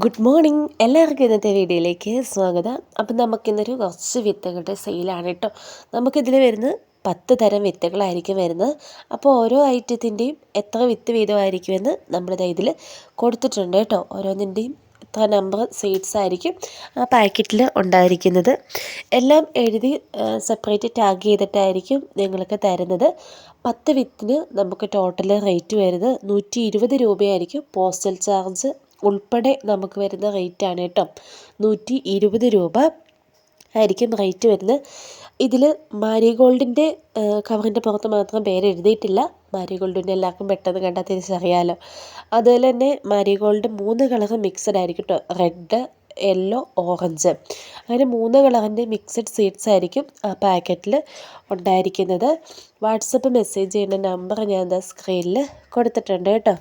Good morning. എല്ലാവർക്കും ഇന്നത്തെ വീഡിയോയിലേക്ക് സ്വാഗതം. അപ്പം നമുക്കിന്നൊരു കുറച്ച് വിത്തുകളുടെ സെയിലാണ് കേട്ടോ. നമുക്കിതിൽ വരുന്ന പത്ത് തരം വിത്തുകളായിരിക്കും വരുന്നത്. അപ്പോൾ ഓരോ ഐറ്റത്തിന്റെയും എത്ര വിത്ത് വീതമായിരിക്കുമെന്ന് നമ്മളിത് ഇതിൽ കൊടുത്തിട്ടുണ്ട് കേട്ടോ. ഓരോന്നിന്റെയും എത്ര നമ്പർ സീഡ്സ് ആയിരിക്കും ആ പാക്കറ്റിൽ ഉണ്ടായിരിക്കുന്നത്. എല്ലാം എഴുതി സെപ്പറേറ്റ് ടാഗ് ചെയ്തിട്ടായിരിക്കും നിങ്ങൾക്ക് തരുന്നത്. പത്ത് വിത്തിന് നമുക്ക് ടോട്ടൽ റേറ്റ് വരുന്നത് നൂറ്റി ഇരുപത് രൂപയായിരിക്കും. പോസ്റ്റൽ ചാർജ് ഉൾപ്പെടെ നമുക്ക് വരുന്ന റേറ്റാണ് കേട്ടോ. നൂറ്റി ഇരുപത് രൂപ ആയിരിക്കും റേറ്റ് വരുന്നത്. ഇതിൽ മാരിഗോൾഡിന്റെ കവറിന്റെ പുറത്ത് മാത്രം പേര് എഴുതിയിട്ടില്ല. മാരിഗോൾഡിന്റെ എല്ലാവർക്കും പെട്ടെന്ന് കണ്ടാൽ തിരിച്ചറിയാമല്ലോ അതുപോലെ തന്നെ മാരിഗോൾഡ് മൂന്ന് കളർ മിക്സഡ് ആയിരിക്കും കേട്ടോ റെഡ് യെല്ലോ ഓറഞ്ച് അങ്ങനെ മൂന്ന് കളറിന്റെ മിക്സഡ് സീഡ്സ് ആയിരിക്കും ആ പാക്കറ്റിൽ ഉണ്ടായിരിക്കുന്നത്. വാട്സപ്പ് മെസ്സേജ് ചെയ്യുന്ന നമ്പർ ഞാൻ എന്താ സ്ക്രീനിൽ കൊടുത്തിട്ടുണ്ട് കേട്ടോ.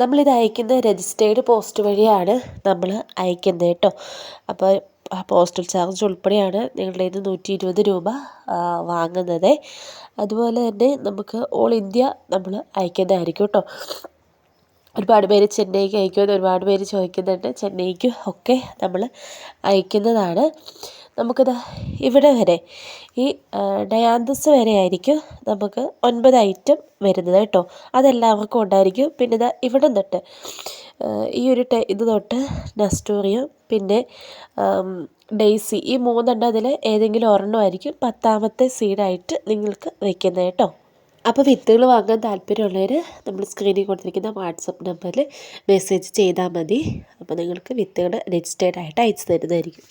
നമ്മളിത് അയക്കുന്ന രജിസ്റ്റേർഡ് പോസ്റ്റ് വഴിയാണ് നമ്മൾ അയക്കുന്നത് കേട്ടോ. അപ്പോൾ പോസ്റ്റൽ ചാർജ് ഉൾപ്പെടെയാണ് നിങ്ങളുടെ ഇത് നൂറ്റി ഇരുപത് രൂപ വാങ്ങുന്നത്. അതുപോലെ തന്നെ നമുക്ക് ഓൾ ഇന്ത്യ നമ്മൾ അയക്കുന്നതായിരിക്കും കേട്ടോ. ഒരുപാട് പേര് ചെന്നൈക്ക് അയക്കുമെന്ന് ഒരുപാട് പേര് ചോദിക്കുന്നുണ്ട്. ചെന്നൈക്ക് ഒക്കെ നമ്മൾ അയക്കുന്നതാണ്. നമുക്കിത് ഇവിടെ വരെ. ഈ ഡയാന്തസ് വരെ ആയിരിക്കും നമുക്ക് ഒൻപത് ഐറ്റം വരുന്നത് കേട്ടോ. അതെല്ലാവർക്കും ഉണ്ടായിരിക്കും. പിന്നെ ഇതാ ഇവിടെ തൊട്ട് ഈ ഒരു ഇത് തൊട്ട് നസ്റ്റോറിയം പിന്നെ ഡെയ്സി ഈ മൂന്നെണ്ണം അതിൽ ഏതെങ്കിലും ഒരെണ്ണം ഒരെണ്ണമായിരിക്കും പത്താമത്തെ സീഡായിട്ട് നിങ്ങൾക്ക് വയ്ക്കുന്നത് കേട്ടോ. അപ്പോൾ വിത്തുകൾ വാങ്ങാൻ താല്പര്യമുള്ളവർ നമ്മൾ സ്ക്രീനിൽ കൊടുത്തിരിക്കുന്ന വാട്സപ്പ് നമ്പറിൽ മെസ്സേജ് ചെയ്താൽ മതി. അപ്പോൾ നിങ്ങൾക്ക് വിത്തുകൾ രജിസ്റ്റേഡായിട്ട് അയച്ചു തരുന്നതായിരിക്കും.